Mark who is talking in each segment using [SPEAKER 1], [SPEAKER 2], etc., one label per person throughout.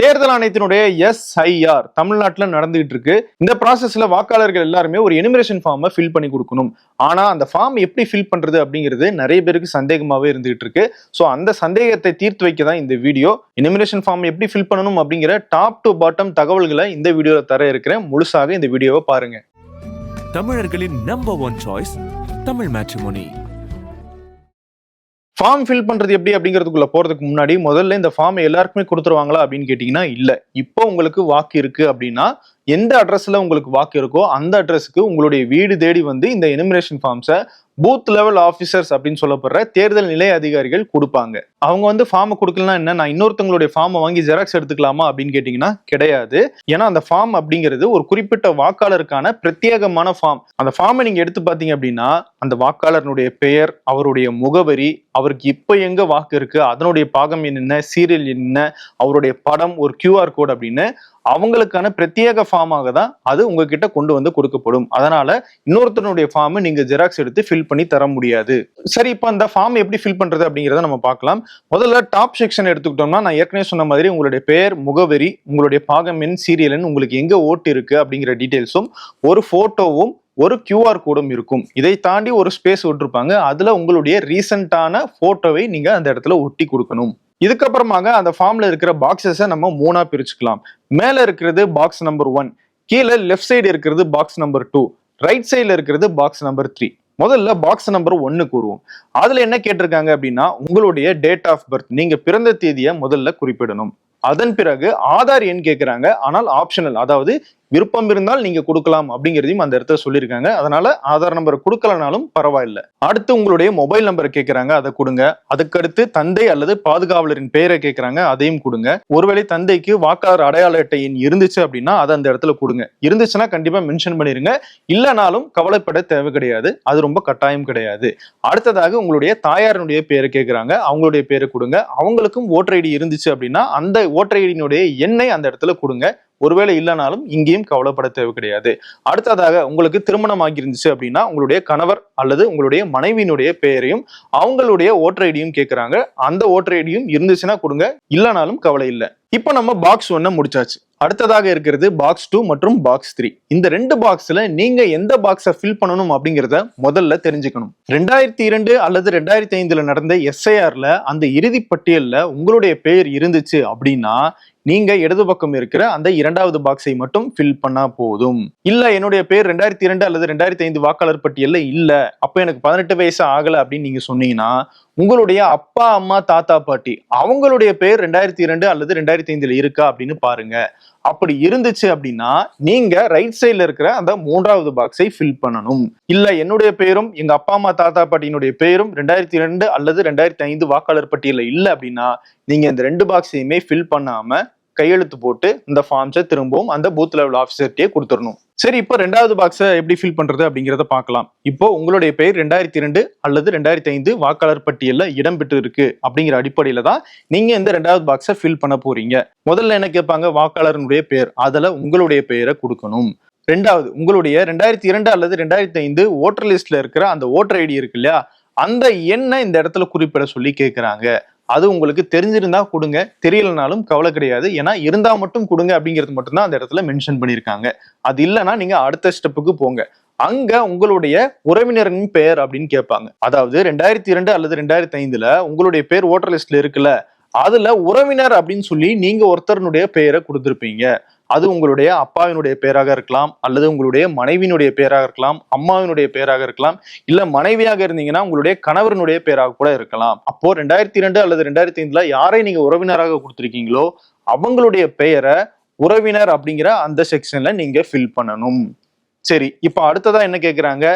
[SPEAKER 1] தேர்தல் ஆணையத்தினுடைய எஸ்ஐஆர் தமிழ்நாட்டில் நடந்துகிட்டு இருக்கு. இந்த ப்ராசஸ்ல வாக்காளர்கள் எல்லாருமே ஒரு எனிமரேஷன் ஃபார்மை ஃபில் பண்ணி கொடுக்கணும். ஆனா அந்த ஃபார்ம் எப்படி ஃபில் பண்றது அப்படிங்கிறது நிறைய பேருக்கு சந்தேகமாவே இருந்துகிட்டு இருக்கு. ஸோ அந்த சந்தேகத்தை தீர்த்து வைக்க தான் இந்த வீடியோ எனிமரேஷன் ஃபார்ம் எப்படி ஃபில் பண்ணணும் அப்படிங்கிற டாப் டு பாட்டம் தகவல்களை இந்த வீடியோவில் தர இருக்கிறேன். முழுசாக இந்த வீடியோவை பாருங்க.
[SPEAKER 2] தமிழர்களின் number one choice Tamil Matrimony
[SPEAKER 1] form fill பண்றது எப்படி அப்படிங்கிறதுக்குள்ள போறதுக்கு முன்னாடி முதல்ல இந்த ஃபார்ம் எல்லாருக்குமே கொடுத்துருவாங்களா அப்படின்னு கேட்டீங்கன்னா இல்ல. இப்போ உங்களுக்கு வாக்கு இருக்கு அப்படின்னா எந்த அட்ரஸில் உங்களுக்கு வாக்கு இருக்கோ அந்த அட்ரஸுக்கு உங்களுடைய வீடு தேடி வந்து இந்த எனிமினேஷன் ஃபார்ம்ஸை பூத் லெவல் ஆஃபீஸர்ஸ் அப்படின்னு சொல்லப்படுற தேர்தல் நிலைய அதிகாரிகள் கொடுப்பாங்க. அவங்க வந்து ஃபார்மை கொடுக்கலாம் என்ன? நான் இன்னொருத்தவங்களுடைய ஃபார்மை வாங்கி ஜெராக்ஸ் எடுத்துக்கலாமா அப்படின்னு கேட்டிங்கன்னா கிடையாது. ஏன்னா அந்த ஃபார்ம் அப்படிங்கிறது ஒரு குறிப்பிட்ட வாக்காளருக்கான பிரத்யேகமான ஃபார்ம் அந்த ஃபார்மை நீங்கள் எடுத்து பார்த்தீங்க அப்படின்னா அந்த வாக்காளர்னுடைய பெயர் அவருடைய முகவரி அவருக்கு இப்போ எங்கே வாக்கு இருக்குது அதனுடைய பாகம் என்ன சீரியல் என்ன அவருடைய படம் ஒரு கியூஆர் கோட் அப்படின்னு அவங்களுக்கான பிரத்யேக ஃபார்மாக தான் அது உங்ககிட்ட கொண்டு வந்து கொடுக்கப்படும். அதனால இன்னொருத்தனுடைய ஃபார்ம் நீங்க ஜெராக்ஸ் எடுத்து ஃபில் பண்ணி தர முடியாது. சரி இப்போ அந்த ஃபார்ம் எப்படி ஃபில் பண்றது அப்படிங்கிறத நம்ம பார்க்கலாம். முதல்ல டாப் செக்ஷன் எடுத்துக்கிட்டோம்னா நான் ஏற்கனவே சொன்ன மாதிரி உங்களுடைய பெயர் முகவரி உங்களுடைய பாகம் எண் சீரியல் எண் உங்களுக்கு எங்க ஓட்டு இருக்கு அப்படிங்கிற டீட்டெயில்ஸும் ஒரு போட்டோவும் ஒரு கியூஆர் கோடும் இருக்கும். இதை தாண்டி ஒரு ஸ்பேஸ் விட்டுருப்பாங்க. அதுல உங்களுடைய ரீசெண்டான போட்டோவை நீங்க அந்த இடத்துல ஒட்டி கொடுக்கணும். இதுக்கப்புறமாக அந்த ஃபார்ம்ல இருக்கிற பாக்ஸஸை நம்ம மூணா பிரிச்சுக்கலாம். மேல இருக்கிறது பாக்ஸ் நம்பர் ஒன் கீழே லெஃப்ட் சைடு இருக்கிறது பாக்ஸ் நம்பர் டூ ரைட் சைடுல இருக்கிறது பாக்ஸ் நம்பர் த்ரீ முதல்ல பாக்ஸ் நம்பர் ஒன்னு கூறுவோம். அதுல என்ன கேட்டிருக்காங்க அப்படின்னா உங்களுடைய டேட் ஆஃப் பர்த் நீங்க பிறந்த தேதியை முதல்ல குறிப்பிடணும். அதன் பிறகு ஆதார் எண் கேட்கிறாங்க ஆனால் ஆப்ஷனல் அதாவது விருப்பம் இருந்தால் நீங்க கொடுக்கலாம் அப்படிங்கிறதையும் அந்த இடத்துல சொல்லியிருக்காங்க. அதனால ஆதார் நம்பர் கொடுக்கலனாலும் பரவாயில்ல. அடுத்து உங்களுடைய மொபைல் நம்பர் கேட்கறாங்க அதை கொடுங்க. அதுக்கடுத்து தந்தை அல்லது பாதுகாவலரின் பெயரை கேட்கறாங்க அதையும் கொடுங்க. ஒருவேளை தந்தைக்கு வாக்காளர் அடையாள அட்டை எண் இருந்துச்சு அப்படின்னா அதை அந்த இடத்துல கொடுங்க. இருந்துச்சுன்னா கண்டிப்பா மென்ஷன் பண்ணிருங்க. இல்லைனாலும் கவலைப்பட தேவை கிடையாது. அது ரொம்ப கட்டாயம் கிடையாது. அடுத்ததாக உங்களுடைய தாயாரினுடைய பேரை கேட்குறாங்க அவங்களுடைய பேரை கொடுங்க. அவங்களுக்கும் ஓட்டர் ஐடி இருந்துச்சு அப்படின்னா அந்த ஓட்டர் ஐடியினுடைய எண்ணை அந்த இடத்துல கொடுங்க. ஒருவேளை இல்லைனாலும் இங்கேயும் கவலைப்பட தேவை கிடையாது. அடுத்ததாக உங்களுக்கு திருமணம் ஆகியிருந்துச்சு அப்படின்னா உங்களுடைய கணவர் அல்லது உங்களுடைய மனைவியினுடைய பெயரையும் அவங்களுடைய ஓட்டர் ஐடியும் கேட்குறாங்க. அந்த ஓட்டர் ஐடியும் இருந்துச்சுன்னா கொடுங்க. இல்லைனாலும் கவலை இல்லை. இப்போ நம்ம பாக்ஸ் ஒன்ன முடிச்சாச்சு. அடுத்ததாக இருக்கிறது பாக்ஸ் டூ மற்றும் பாக்ஸ் த்ரீ இந்த ரெண்டு பாக்ஸ்ல நீங்க எந்த பாக்ஸை ஃபில் பண்ணணும் அப்படிங்கிறத முதல்ல தெரிஞ்சுக்கணும். ரெண்டாயிரத்தி இரண்டு அல்லது ரெண்டாயிரத்தி ஐந்துல நடந்த எஸ்ஐஆர்ல அந்த இறுதி பட்டியல்ல உங்களுடைய பெயர் இருந்துச்சு அப்படின்னா நீங்க இடது பக்கம் இருக்கிற அந்த இரண்டாவது பாக்ஸை மட்டும் ஃபில் பண்ணா போதும். இல்ல என்னுடைய பேர் ரெண்டாயிரத்தி இரண்டு அல்லது ரெண்டாயிரத்தி ஐந்து வாக்காளர் பட்டியல்ல இல்ல. அப்ப எனக்கு பதினெட்டு வயசு ஆகல அப்படின்னு நீங்க சொன்னீங்கன்னா உங்களுடைய அப்பா அம்மா தாத்தா பாட்டி அவங்களுடைய பேர் ரெண்டாயிரத்தி இரண்டு அல்லது ரெண்டாயிரத்தி ஐந்துல இருக்கா அப்படின்னு பாருங்க. அப்படி இருந்துச்சு அப்படின்னா நீங்க ரைட் சைட்ல இருக்கிற அந்த மூன்றாவது பாக்ஸை ஃபில் பண்ணணும். இல்ல என்னுடைய பேரும் எங்க அப்பா அம்மா தாத்தா பாட்டியினுடைய பேரும் ரெண்டாயிரத்தி ரெண்டு அல்லது ரெண்டாயிரத்தி ஐந்து வாக்காளர் பட்டியல இல்ல அப்படின்னா நீங்க இந்த ரெண்டு பாக்ஸையுமே ஃபில் பண்ணாம கையெழுத்து போட்டு இந்த ஃபார்ம்ஸை திரும்பவும் அந்த பூத் லெவல் ஆஃபீஸர்கிட்டயே கொடுத்துடணும். சரி இப்போ ரெண்டாவது பாக்ஸை எப்படி ஃபில் பண்றது அப்படிங்கிறத பார்க்கலாம். இப்போ உங்களுடைய பெயர் ரெண்டாயிரத்தி ரெண்டு அல்லது ரெண்டாயிரத்தி ஐந்து வாக்காளர் பட்டியலில் இடம்பெற்று இருக்கு அப்படிங்கிற அடிப்படையில தான் நீங்க இந்த ரெண்டாவது பாக்ஸை ஃபில் பண்ண போறீங்க. முதல்ல என்ன கேட்பாங்க? வாக்காளருடைய பெயர். அதில் உங்களுடைய பெயரை கொடுக்கணும். ரெண்டாவது உங்களுடைய ரெண்டாயிரத்தி இரண்டு அல்லது ரெண்டாயிரத்தி ஐந்து ஓட்டர் லிஸ்ட்ல இருக்கிற அந்த ஓட்டர் ஐடி இருக்கு இல்லையா? அந்த எண்ணை இந்த இடத்துல குறிப்பிட சொல்லி கேட்குறாங்க அது உங்களுக்கு தெரிஞ்சிருந்தா கொடுங்க. தெரியலனாலும் கவலை கிடையாது. ஏன்னா இருந்தா மட்டும் கொடுங்க அப்படிங்கிறது மட்டும்தான் அந்த இடத்துல மென்ஷன் பண்ணியிருக்காங்க. அது இல்லைன்னா நீங்க அடுத்த ஸ்டெப்புக்கு போங்க. அங்க உங்களுடைய உறவினரின் பெயர் அப்படின்னு கேட்பாங்க. அதாவது ரெண்டாயிரத்தி இரண்டு அல்லது ரெண்டாயிரத்தி ஐந்துல உங்களுடைய பேர் ஓட்டர் லிஸ்ட்ல இருக்குல்ல அதுல உறவினர் அப்படின்னு சொல்லி நீங்க ஒருத்தருனுடைய பெயரை கொடுத்திருப்பீங்க. அது உங்களுடைய அப்பாவினுடைய பேராக இருக்கலாம் அல்லது உங்களுடைய மனைவியினுடைய பேராக இருக்கலாம் அம்மாவினுடைய பேராக இருக்கலாம் இல்ல மனைவியாக இருந்தீங்கன்னா உங்களுடைய கணவரினுடைய பேராக கூட இருக்கலாம். அப்போ ரெண்டாயிரத்தி இரண்டு அல்லது ரெண்டாயிரத்தி ஐந்துல யாரை நீங்க உறவினராக கொடுத்துருக்கீங்களோ அவங்களுடைய பெயரை உறவினர் அப்படிங்கிற அந்த செக்ஷன்ல நீங்க ஃபில் பண்ணணும். சரி இப்போ அடுத்ததா என்ன கேக்குறாங்க?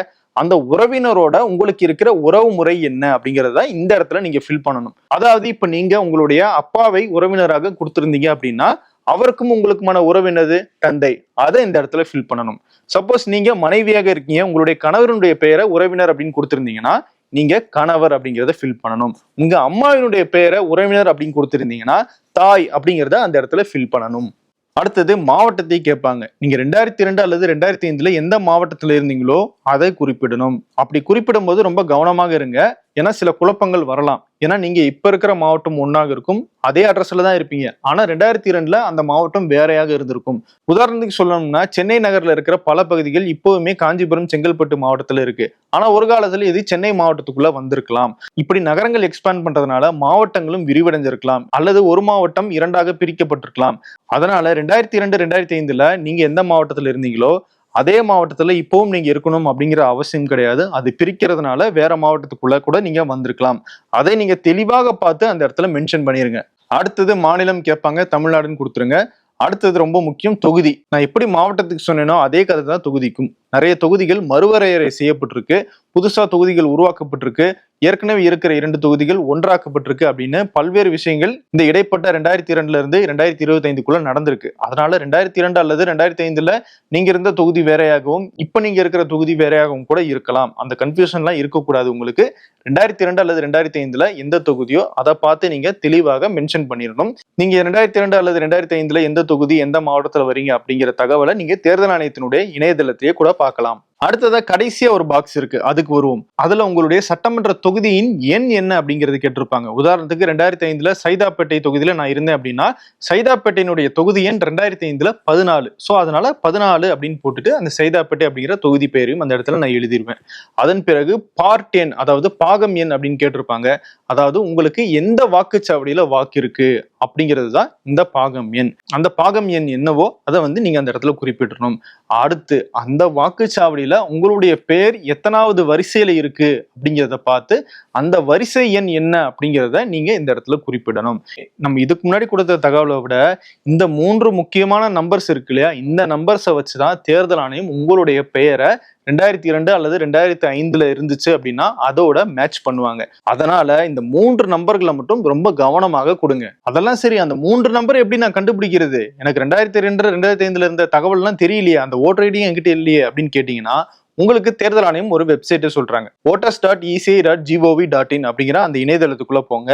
[SPEAKER 1] அந்த உறவினரோட உங்களுக்கு இருக்கிற உறவு முறை என்ன அப்படிங்கறத இந்த இடத்துல நீங்க ஃபில் பண்ணணும். அதாவது இப்ப நீங்க உங்களுடைய அப்பாவை உறவினராக கொடுத்திருந்தீங்க அப்படின்னா அவருக்கும் உங்களுக்குமான உறவு என்னது? தந்தை. அதை இந்த இடத்துல ஃபில் பண்ணணும். சப்போஸ் நீங்க மனைவியாக இருக்கீங்க உங்களுடைய கணவருடைய பெயரை உறவினர் அப்படின்னு கொடுத்துருந்தீங்கன்னா நீங்க கணவர் அப்படிங்கிறத ஃபில் பண்ணணும். உங்க அம்மாவினுடைய பெயரை உறவினர் அப்படின்னு கொடுத்திருந்தீங்கன்னா தாய் அப்படிங்கிறத அந்த இடத்துல ஃபில் பண்ணணும். அடுத்தது மாவட்டத்தை கேட்பாங்க. நீங்க ரெண்டாயிரத்தி ரெண்டு அல்லது ரெண்டாயிரத்தி ஐந்துல எந்த மாவட்டத்துல இருந்தீங்களோ அதை குறிப்பிடணும். அப்படி குறிப்பிடும் போது ரொம்ப கவனமாக இருங்க. ஏன்னா சில குழப்பங்கள் வரலாம். ஏன்னா நீங்க இப்ப இருக்கிற மாவட்டம் ஒன்னாக இருக்கும். அதே அட்ரஸ்ல தான் இருப்பீங்க. ஆனா ரெண்டாயிரத்தி இரண்டுல அந்த மாவட்டம் வேறையாக இருந்திருக்கும். உதாரணத்துக்கு சொல்லணும்னா சென்னை நகர்ல இருக்கிற பல பகுதிகள் இப்போவுமே காஞ்சிபுரம் செங்கல்பட்டு மாவட்டத்துல இருக்கு. ஆனா ஒரு காலத்துல இது சென்னை மாவட்டத்துக்குள்ள வந்திருக்கலாம். இப்படி நகரங்கள் எக்ஸ்பேண்ட் பண்றதுனால மாவட்டங்களும் விரிவடைஞ்சிருக்கலாம். அல்லது ஒரு மாவட்டம் இரண்டாக பிரிக்கப்பட்டிருக்கலாம். அதனால ரெண்டாயிரத்தி இரண்டு ரெண்டாயிரத்தி ஐந்துல நீங்க எந்த மாவட்டத்துல இருந்தீங்களோ அதே மாவட்டத்தில் இப்போவும் நீங்கள் இருக்கணும் அப்படிங்கிற அவசியம் கிடையாது. அது பிரிக்கிறதுனால வேற மாவட்டத்துக்குள்ள கூட நீங்கள் வந்திருக்கலாம். அதை நீங்கள் தெளிவாக பார்த்து அந்த இடத்துல மென்ஷன் பண்ணிருங்க. அடுத்தது மாநிலம் கேட்பாங்க தமிழ்நாடுன்னு கொடுத்துருங்க. அடுத்தது ரொம்ப முக்கியம் தொகுதி. நான் எப்படி மாவட்டத்துக்கு சொன்னேனோ அதே கதை தான் தொகுதிக்கும். நிறைய தொகுதிகள் மறுவரையறை செய்யப்பட்டிருக்கு. புதுசா தொகுதிகள் உருவாக்கப்பட்டிருக்கு. ஏற்கனவே இருக்கிற இரண்டு தொகுதிகள் ஒன்றாக்கப்பட்டிருக்கு அப்படின்னு பல்வேறு விஷயங்கள் இந்த இடைப்பட்ட ரெண்டாயிரத்தி இரண்டுல இருந்து ரெண்டாயிரத்தி இருபத்தி ஐந்துக்குள்ள நடந்திருக்கு. அதனால ரெண்டாயிரத்தி இரண்டு அல்லது ரெண்டாயிரத்தி ஐந்துல நீங்க இருந்த தொகுதி வேறையாகவும் இப்ப நீங்க இருக்கிற தொகுதி வேறையாகவும் கூட இருக்கலாம். அந்த கன்ஃபியூஷன்லாம் இருக்கக்கூடாது உங்களுக்கு. ரெண்டாயிரத்தி இரண்டு அல்லது ரெண்டாயிரத்தி ஐந்துல எந்த தொகுதியோ அதை பார்த்து நீங்க தெளிவாக மென்ஷன் பண்ணிடணும். நீங்க ரெண்டாயிரத்தி இரண்டு அல்லது ரெண்டாயிரத்தி ஐந்துல எந்த தொகுதி எந்த மாவட்டத்தில் வரீங்க அப்படிங்கிற தகவலை நீங்க தேர்தல் ஆணையத்தினுடைய இணையதளத்திலேயே கூட பார்க்கலாம். அடுத்ததா கடைசியா ஒரு பாக்ஸ் இருக்கு. அதுக்கு வருவோம். அதுல உங்களுடைய சட்டமன்ற தொகுதியின் எண் என்ன அப்படிங்கிறது கேட்டிருப்பாங்க. உதாரணத்துக்கு ரெண்டாயிரத்தி ஐந்துல சைதாப்பேட்டை தொகுதியில நான் இருந்தேன் அப்படின்னா சைதாப்பேட்டையினுடைய தொகுதி எண் ரெண்டாயிரத்தி ஐந்துல பதினாலு. ஸோ அதனால பதினாலு அப்படின்னு போட்டுட்டு அந்த சைதாப்பேட்டை அப்படிங்கிற தொகுதி பேரையும் அந்த இடத்துல நான் எழுதிருவேன். அதன் பிறகு பார்ட் எண் அதாவது பாகம் எண் அப்படின்னு கேட்டிருப்பாங்க. அதாவது உங்களுக்கு எந்த வாக்குச்சாவடியில வாக்கு இருக்கு அப்படிங்கிறது தான் இந்த பாகம் எண். அந்த பாகம் எண் என்னவோ அதை வந்து நீங்க அந்த இடத்துல குறிப்பிடணும். அடுத்து அந்த வாக்குச்சாவடியில உங்களுடைய பேர் எத்தனாவது வரிசையில் இருக்கு அப்படிங்கிறத பார்த்து அந்த வரிசை எண் என்ன அப்படிங்கிறத நீங்க இந்த இடத்துல குறிப்பிடணும். நம்ம இதுக்கு முன்னாடி கொடுத்த தகவலை விட இந்த மூன்று முக்கியமான நம்பர்ஸ் இருக்கு இல்லையா? இந்த நம்பர்ஸை வச்சுதான் தேர்தல் ஆணையம் உங்களுடைய பெயரை ரெண்டாயிரத்தி இரண்டு அல்லது ரெண்டாயிரத்தி ஐந்துல இருந்துச்சு அப்படின்னா அதோட மேட்ச் பண்ணுவாங்க. அதனால இந்த மூன்று நம்பர்களை மட்டும் ரொம்ப கவனமாக கொடுங்க. அதெல்லாம் சரி அந்த மூன்று நம்பர் எப்படி நான் கண்டுபிடிக்கிறது? எனக்கு ரெண்டாயிரத்தி ரெண்டு ரெண்டாயிரத்தி ஐந்துல இருந்த தகவல்லாம் தெரியலையே அந்த ஓட்டர் ஐடியும் என்கிட்ட இல்லையே அப்படின்னு கேட்டீங்கன்னா உங்களுக்கு தேர்தல் ஆணையம் ஒரு வெப்சைட்டை சொல்றாங்க. Voters dot ECI dot G O V dot in அப்படிங்கிற அந்த இணையதளத்துக்குள்ள போங்க.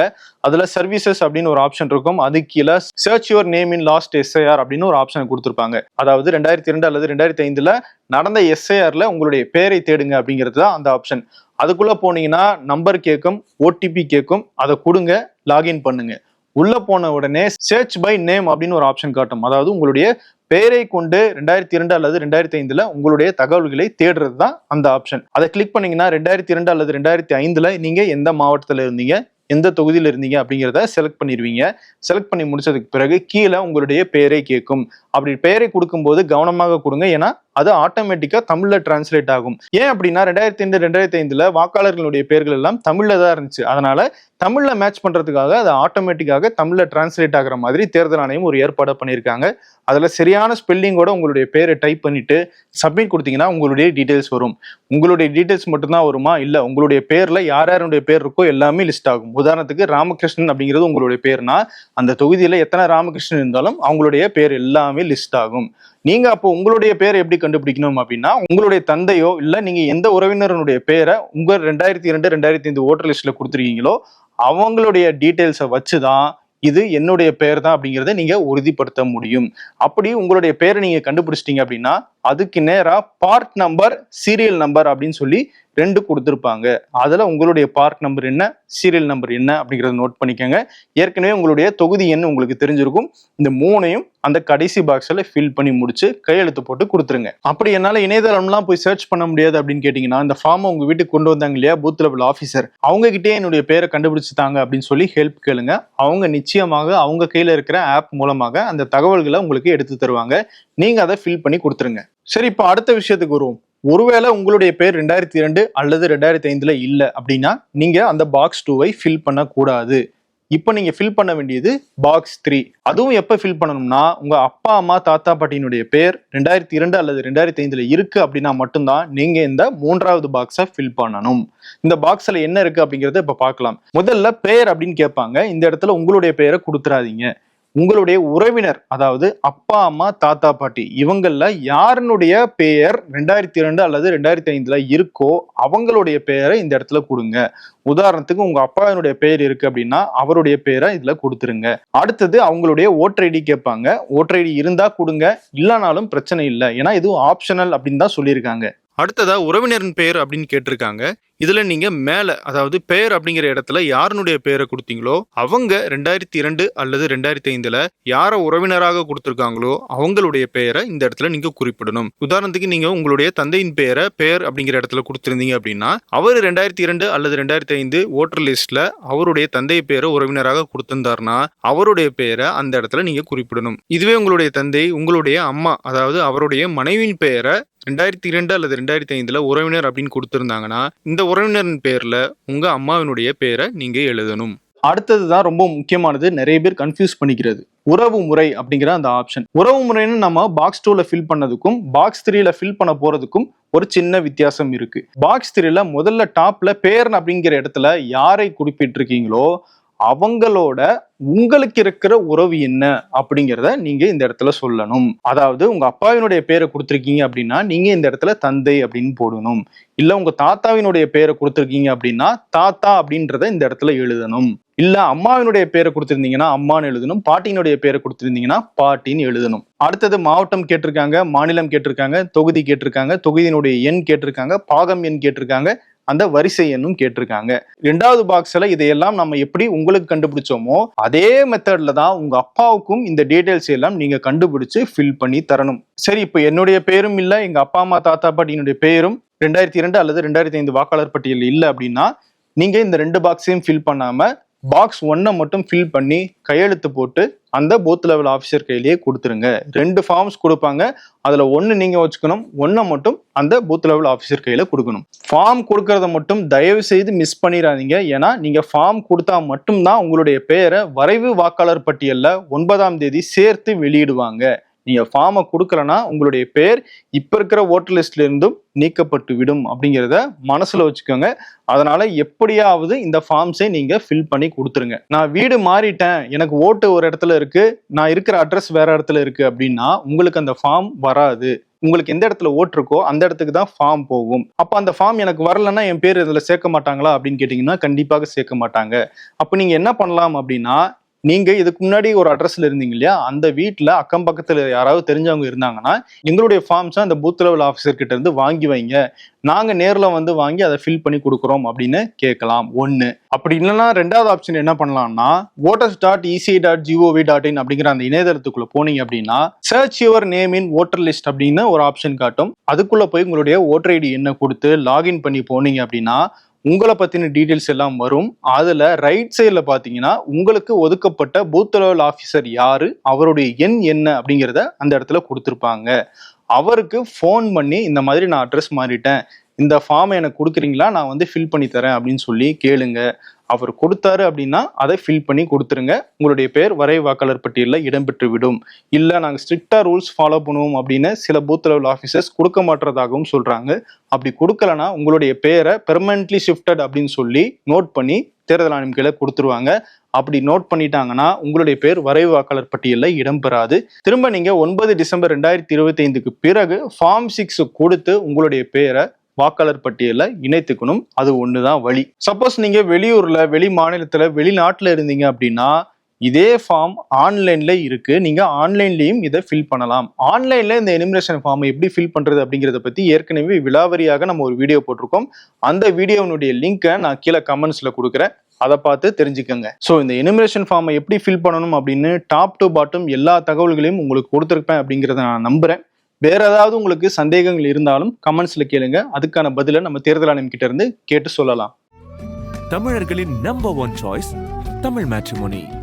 [SPEAKER 1] அதுல சர்வீசஸ் அப்படின்னு ஒரு ஆப்ஷன் இருக்கும். அது கீழே search your name in last SIR அப்படின்னு ஒரு ஆப்ஷன் கொடுத்துருப்பாங்க. அதாவது ரெண்டாயிரத்தி ரெண்டு அல்லது ரெண்டாயிரத்தி ஐந்துல நடந்த எஸ்ஐஆர்ல உங்களுடைய பேரை தேடுங்க அப்படிங்கிறது தான் அந்த ஆப்ஷன் அதுக்குள்ள போனீங்கன்னா நம்பர் கேட்கும் ஓடிபி கேட்கும் அதை கொடுங்க லாகின் பண்ணுங்க. உள்ள போன உடனே சர்ச் பை நேம் அப்படின்னு ஒரு ஆப்ஷன் காட்டும். அதாவது உங்களுடைய பெயரை கொண்டு ரெண்டாயிரத்தி இரண்டு அல்லது ரெண்டாயிரத்தி ஐந்துல உங்களுடைய தகவல்களை தேடுறது தான் அந்த ஆப்ஷன் அதை கிளிக் பண்ணீங்கன்னா ரெண்டாயிரத்தி இரண்டு அல்லது ரெண்டாயிரத்தி ஐந்துல நீங்க எந்த மாவட்டத்தில் இருந்தீங்க எந்த தொகுதியில் இருந்தீங்க அப்படிங்கிறத செலக்ட் பண்ணிடுவீங்க செலக்ட் பண்ணி முடிச்சதுக்கு பிறகு கீழே உங்களுடைய பெயரை கேட்கும். அப்படி பெயரை கொடுக்கும்போது கவனமாக கொடுங்க. ஏன்னா அது ஆட்டோமேட்டிக்கா தமிழ்ல டிரான்ஸ்லேட் ஆகும். ஏன் அப்படின்னா ரெண்டாயிரத்தி ரெண்டு ரெண்டாயிரத்தி ஐந்துல வாக்காளர்களுடைய பெயர்கள் எல்லாம் தமிழ்ல தான் இருந்துச்சு. அதனால தமிழ்ல மேட்ச் பண்றதுக்காக அது ஆட்டோமேட்டிக்காக தமிழ்ல டிரான்ஸ்லேட் ஆகுற மாதிரி தேர்தல் ஆணையம் ஒரு ஏற்பாடு பண்ணியிருக்காங்க. அதுல சரியான ஸ்பெல்லிங்கோட உங்களுடைய பேரை டைப் பண்ணிட்டு சப்மிட் கொடுத்தீங்கன்னா உங்களுடைய டீடைல்ஸ் வரும். உங்களுடைய டீடைல்ஸ் மட்டும்தான் வருமா? இல்ல உங்களுடைய பேர்ல யார் யாருடைய பேர் இருக்கோ எல்லாமே லிஸ்ட் ஆகும். உதாரணத்துக்கு ராமகிருஷ்ணன் அப்படிங்கிறது உங்களுடைய பேர்னா அந்த தொகுதியில எத்தனை ராமகிருஷ்ணன் இருந்தாலும் அவங்களுடைய பேர் எல்லாமே லிஸ்ட் ஆகும். நீங்க அப்போ உங்களுடைய பேரை எப்படி கண்டுபிடிக்கணும் அப்படின்னா உங்களுடைய தந்தையோ இல்ல நீங்க எந்த உறவினருடைய பேரை உங்க ரெண்டாயிரத்தி ரெண்டு ரெண்டாயிரத்தி ஐந்து ஓட்டர் லிஸ்ட்ல கொடுத்துருக்கீங்களோ அவங்களுடைய டீட்டெயில்ஸை வச்சுதான் இது என்னுடைய பெயர் தான் அப்படிங்கிறத நீங்க உறுதிப்படுத்த முடியும். அப்படி உங்களுடைய பேரை நீங்க கண்டுபிடிச்சிட்டீங்க அப்படின்னா அதுக்கு நேரா பார்ட் நம்பர் சீரியல் நம்பர் அப்படின்னு சொல்லி ரெண்டு கொடுத்துருப்பாங்க. அதில் உங்களுடைய பார்க் நம்பர் என்ன சீரியல் நம்பர் என்ன அப்படிங்கிறத நோட் பண்ணிக்கோங்க. ஏற்கனவே உங்களுடைய தொகுதி எண் உங்களுக்கு தெரிஞ்சிருக்கும். இந்த மூணையும் அந்த கடைசி பாக்ஸில் ஃபில் பண்ணி முடிச்சு கையெழுத்து போட்டு கொடுத்துருங்க. அப்படி என்னால் இணையதளம்லாம் போய் சர்ச் பண்ண முடியாது அப்படின்னு கேட்டிங்கன்னா இந்த ஃபார்மை உங்கள் வீட்டுக்கு கொண்டு வந்தாங்க இல்லையா பூத் லெவல் ஆஃபீஸர் அவங்ககிட்டே என்னுடைய பேரை கண்டுபிடிச்சு தாங்க அப்படின்னு சொல்லி ஹெல்ப் கேளுங்க. அவங்க நிச்சயமாக அவங்க கையில் இருக்கிற ஆப் மூலமாக அந்த தகவல்களை உங்களுக்கு எடுத்து தருவாங்க. நீங்கள் அதை ஃபில் பண்ணி கொடுத்துருங்க. சரி இப்போ அடுத்த விஷயத்துக்கு வருவோம். ஒருவேளை உங்களுடைய பேர் ரெண்டாயிரத்தி இரண்டு அல்லது ரெண்டாயிரத்தி ஐந்துல இல்லை அப்படின்னா நீங்க அந்த பாக்ஸ் டூவை ஃபில் பண்ணக்கூடாது. இப்போ நீங்க ஃபில் பண்ண வேண்டியது பாக்ஸ் த்ரீ அதுவும் எப்போ ஃபில் பண்ணணும்னா உங்க அப்பா அம்மா தாத்தா பாட்டியினுடைய பேர் ரெண்டாயிரத்தி இரண்டு அல்லது ரெண்டாயிரத்தி ஐந்துல இருக்கு அப்படின்னா மட்டும்தான் நீங்க இந்த மூன்றாவது பாக்ஸை ஃபில் பண்ணணும். இந்த பாக்ஸ்ல என்ன இருக்கு அப்படிங்கறத இப்ப பார்க்கலாம். முதல்ல பெயர் அப்படின்னு கேட்பாங்க. இந்த இடத்துல உங்களுடைய பெயரை கொடுத்துறாதீங்க. உங்களுடைய உறவினர் அதாவது அப்பா அம்மா தாத்தா பாட்டி இவங்கள யாருனுடைய பெயர் ரெண்டாயிரத்தி இரண்டு அல்லது ரெண்டாயிரத்தி ஐந்துல இருக்கோ அவங்களுடைய பெயரை இந்த இடத்துல கொடுங்க. உதாரணத்துக்கு உங்க அப்பாவினுடைய பெயர் இருக்கு அப்படின்னா அவருடைய பெயரை இதுல கொடுத்துருங்க. அடுத்தது அவங்களுடைய ஓட்டர் ஐடி கேட்பாங்க. ஓட்டர் ஐடி இருந்தா கொடுங்க. இல்லைனாலும் பிரச்சனை இல்லை. ஏன்னா இது ஆப்ஷனல் அப்படின்னு தான் சொல்லியிருக்காங்க. அடுத்ததா உறவினரின் பெயர் அப்படின்னு கேட்டிருக்காங்க. இதுல நீங்க மேல அதாவது பெயர் அப்படிங்கிற இடத்துல யாருனுடைய பெயரை கொடுத்தீங்களோ அவங்க ரெண்டாயிரத்தி இரண்டு அல்லது ரெண்டாயிரத்தி ஐந்துல யார உறவினராக கொடுத்திருக்காங்களோ அவங்களுடைய பெயரை இந்த இடத்துல நீங்க குறிப்பிடணும். உதாரணத்துக்கு நீங்க உங்களுடைய தந்தையின் பெயரை பெயர் அப்படிங்கிற இடத்துல கொடுத்திருந்தீங்க அப்படின்னா அவர் ரெண்டாயிரத்தி இரண்டு அல்லது ரெண்டாயிரத்தி ஐந்து ஓட்டர் லிஸ்ட்ல அவருடைய தந்தை பெயரை உறவினராக கொடுத்திருந்தாருன்னா அவருடைய பெயரை அந்த இடத்துல நீங்க குறிப்பிடணும். இதுவே உங்களுடைய தந்தை உங்களுடைய அம்மா அதாவது அவருடைய மனைவியின் பெயரை ரெண்டாயிரத்தி இரண்டு அல்லது ரெண்டாயிரத்தி ஐந்தில் உறவினர் அப்படின்னு கொடுத்துருந்தாங்கன்னா இந்த உறவினரின் பேரில் உங்கள் அம்மாவினுடைய பேரை நீங்கள் எழுதணும். அடுத்தது தான் ரொம்ப முக்கியமானது நிறைய பேர் கன்ஃபியூஸ் பண்ணிக்கிறது. உறவு முறை அப்படிங்கிற அந்த ஆப்ஷன் உறவு முறைன்னு நம்ம பாக்ஸ் டூல ஃபில் பண்ணதுக்கும் பாக்ஸ் த்ரீல ஃபில் பண்ண போறதுக்கும் ஒரு சின்ன வித்தியாசம் இருக்கு. பாக்ஸ் த்ரீல முதல்ல டாப்ல பேர் அப்படிங்கிற இடத்துல யாரை குறிப்பிட்டிருக்கீங்களோ அவங்களோட உங்களுக்கு இருக்கிற உறவு என்ன அப்படிங்கிறத நீங்க இந்த இடத்துல சொல்லணும். அதாவது உங்க அப்பாவினுடைய பேரை கொடுத்துருக்கீங்க அப்படின்னா நீங்க இந்த இடத்துல தந்தை அப்படின்னு போடணும். இல்ல உங்க தாத்தாவினுடைய பேரை கொடுத்துருக்கீங்க அப்படின்னா தாத்தா அப்படின்றத இந்த இடத்துல எழுதணும். இல்ல அம்மாவினுடைய பேரை கொடுத்திருந்தீங்கன்னா அம்மான்னு எழுதணும். பாட்டியினுடைய பேரை கொடுத்திருந்தீங்கன்னா பாட்டின்னு எழுதணும். அடுத்தது மாவட்டம் கேட்டிருக்காங்க மாநிலம் கேட்டிருக்காங்க தொகுதி கேட்டிருக்காங்க தொகுதியினுடைய எண் கேட்டிருக்காங்க பாகம் எண் கேட்டிருக்காங்க அந்த வரிசை எண்ணும் கேட்டிருக்காங்க. ரெண்டாவது பாக்ஸ்ல இதையெல்லாம் நம்ம எப்படி உங்களுக்கு கண்டுபிடிச்சோமோ அதே மெத்தட்ல தான் உங்க அப்பாவுக்கும் இந்த டீடைல்ஸ் எல்லாம் நீங்க கண்டுபிடிச்சு ஃபில் பண்ணி தரணும். சரி இப்போ என்னுடைய பேரும் இல்ல எங்க அப்பா அம்மா தாத்தா பாட்டியினுடைய பேரும் ரெண்டாயிரத்தி இரண்டு அல்லது ரெண்டாயிரத்தி ஐந்து வாக்காளர் பட்டியல் இல்லை அப்படின்னா நீங்க இந்த ரெண்டு பாக்ஸையும் ஃபில் பண்ணாம பாக்ஸ் ஒன்னை மட்டும் ஃபில் பண்ணி கையெழுத்து போட்டு அந்த பூத் லெவல் ஆஃபீஸர் கையிலேயே கொடுத்துருங்க. ரெண்டு ஃபார்ம்ஸ் கொடுப்பாங்க. அதில் ஒன்று நீங்கள் வச்சுக்கணும் ஒன்றை மட்டும் அந்த பூத் லெவல் ஆஃபீஸர் கையில் கொடுக்கணும். ஃபார்ம் கொடுக்கறத மட்டும் தயவு செய்து மிஸ் பண்ணிடாதீங்க. ஏன்னா நீங்கள் ஃபார்ம் கொடுத்தா மட்டும்தான் உங்களுடைய பெயரை வரைவு வாக்காளர் பட்டியலில் ஒன்பதாம் தேதி சேர்த்து வெளியிடுவாங்க. நீங்கள் ஃபார்மை கொடுக்கலன்னா உங்களுடைய பேர் இப்போ இருக்கிற ஓட்டர் லிஸ்ட்ல இருந்தும் நீக்கப்பட்டு விடும் அப்படிங்கிறத மனசில் வச்சுக்கோங்க. அதனால எப்படியாவது இந்த ஃபார்ம்ஸை நீங்கள் ஃபில் பண்ணி கொடுத்துருங்க. நான் வீடு மாறிட்டேன். எனக்கு ஓட்டு ஒரு இடத்துல இருக்கு. நான் இருக்கிற அட்ரஸ் வேற இடத்துல இருக்கு அப்படின்னா உங்களுக்கு அந்த ஃபார்ம் வராது. உங்களுக்கு எந்த இடத்துல ஓட்டு இருக்கோ அந்த இடத்துக்கு தான் ஃபார்ம் போகும். அப்போ அந்த ஃபார்ம் எனக்கு வரலன்னா என் பேர் இதில் சேர்க்க மாட்டாங்களா அப்படின்னு கேட்டிங்கன்னா கண்டிப்பாக சேர்க்க மாட்டாங்க. அப்போ நீங்கள் என்ன பண்ணலாம் அப்படின்னா நீங்க இதுக்கு முன்னாடி ஒரு அட்ரஸ்ல இருந்தீங்க இல்லையா? அந்த வீட்டில் அக்கம் பக்கத்துல யாராவது தெரிஞ்சவங்க இருந்தாங்கன்னா எங்களுடைய ஃபார்ம்ஸ் அந்த பூத் லெவல் ஆஃபீஸர் கிட்ட இருந்து வாங்கி வைங்க. நாங்க நேர்ல வந்து வாங்கி அதை ஃபில் பண்ணி கொடுக்குறோம் அப்படின்னு கேட்கலாம். ஒண்ணு. அப்படி இல்லைன்னா ரெண்டாவது ஆப்ஷன் என்ன பண்ணலாம்னா voters dot EC dot gov dot in அப்படிங்கிற அந்த இணையதளத்துக்குள்ள போனீங்க அப்படின்னா search your name in voter list அப்படின்னு ஒரு ஆப்ஷன் காட்டும். அதுக்குள்ள போய் உங்களுடைய ஓட்டர் ஐடி என்ன கொடுத்து லாகின் பண்ணி போனீங்க அப்படின்னா உங்களை பத்தின டீட்டெயில்ஸ் எல்லாம் வரும். அதுல ரைட் சைட்ல பாத்தீங்கன்னா உங்களுக்கு ஒதுக்கப்பட்ட பூத் லெவல் ஆஃபீஸர் யாரு? அவருடைய எண் என்ன அப்படிங்கிறத அந்த இடத்துல கொடுத்துருப்பாங்க. அவருக்கு ஃபோன் பண்ணி இந்த மாதிரி நான் அட்ரஸ் மாறிட்டேன். இந்த ஃபார்மை எனக்கு கொடுக்குறீங்களா? நான் வந்து ஃபில் பண்ணி தரேன் அப்படின்னு சொல்லி கேளுங்க. அவர் கொடுத்தாரு அப்படின்னா அதை ஃபில் பண்ணி கொடுத்துருங்க. உங்களுடைய பேர் வரை வாக்காளர் பட்டியலில் இடம்பெற்று விடும். இல்லை நாங்கள் ஸ்ட்ரிக்டாக ரூல்ஸ் ஃபாலோ பண்ணுவோம் அப்படின்னு சில பூத் லெவல் ஆஃபீஸர்ஸ் கொடுக்க மாட்டுறதாகவும் சொல்கிறாங்க அப்படி கொடுக்கலனா உங்களுடைய பேரை பெர்மனன்ட்லி ஷிஃப்டட் அப்படின்னு சொல்லி நோட் பண்ணி தேர்தல் ஆணையம் கீழே கொடுத்துருவாங்க. அப்படி நோட் பண்ணிட்டாங்கன்னா உங்களுடைய பேர் வரைவு வாக்காளர் பட்டியலில் இடம்பெறாது. திரும்ப நீங்கள் ஒன்பது டிசம்பர் ரெண்டாயிரத்தி இருபத்தி ஐந்துக்கு பிறகு ஃபார்ம் சிக்ஸ் கொடுத்து உங்களுடைய பேரை வாக்காளர் பட்டியலில் இணைத்துக்கணும். அது ஒன்று தான் வழி. சப்போஸ் நீங்கள் வெளியூரில் வெளி மாநிலத்தில் வெளிநாட்டில் இருந்தீங்க அப்படின்னா இதே ஃபார்ம் ஆன்லைன்ல இருக்கு. நீங்க ஆன்லைன்லயும் இதை ஃபில் பண்ணலாம். ஆன்லைன்ல இந்த எனிமினேஷன் ஃபார்மை எப்படி ஃபில் பண்றது அப்படிங்கிறத பத்தி ஏற்கனவே விலாவரியாக நம்ம ஒரு வீடியோ போட்டிருக்கோம். அந்த வீடியோனுடைய லிங்கை நான் கீழே கமெண்ட்ஸ்ல கொடுக்குறேன். அதை பார்த்து தெரிஞ்சுக்கோங்க. ஸோ இந்த எனிமினேஷன் ஃபார்மை எப்படி ஃபில் பண்ணணும் அப்படின்னு டாப் டு பாட்டம் எல்லா தகவல்களையும் உங்களுக்கு கொடுத்துருப்பேன் அப்படிங்கிறத நான் நம்புறேன். வேற ஏதாவது உங்களுக்கு சந்தேகங்கள் இருந்தாலும் கமெண்ட்ஸ்ல கேளுங்க. அதுக்கான பதிலை நம்ம தேர்தல் ஆணையம் கிட்ட இருந்து கேட்டு சொல்லலாம்.
[SPEAKER 2] தமிழர்களின் number one choice Tamil Matrimony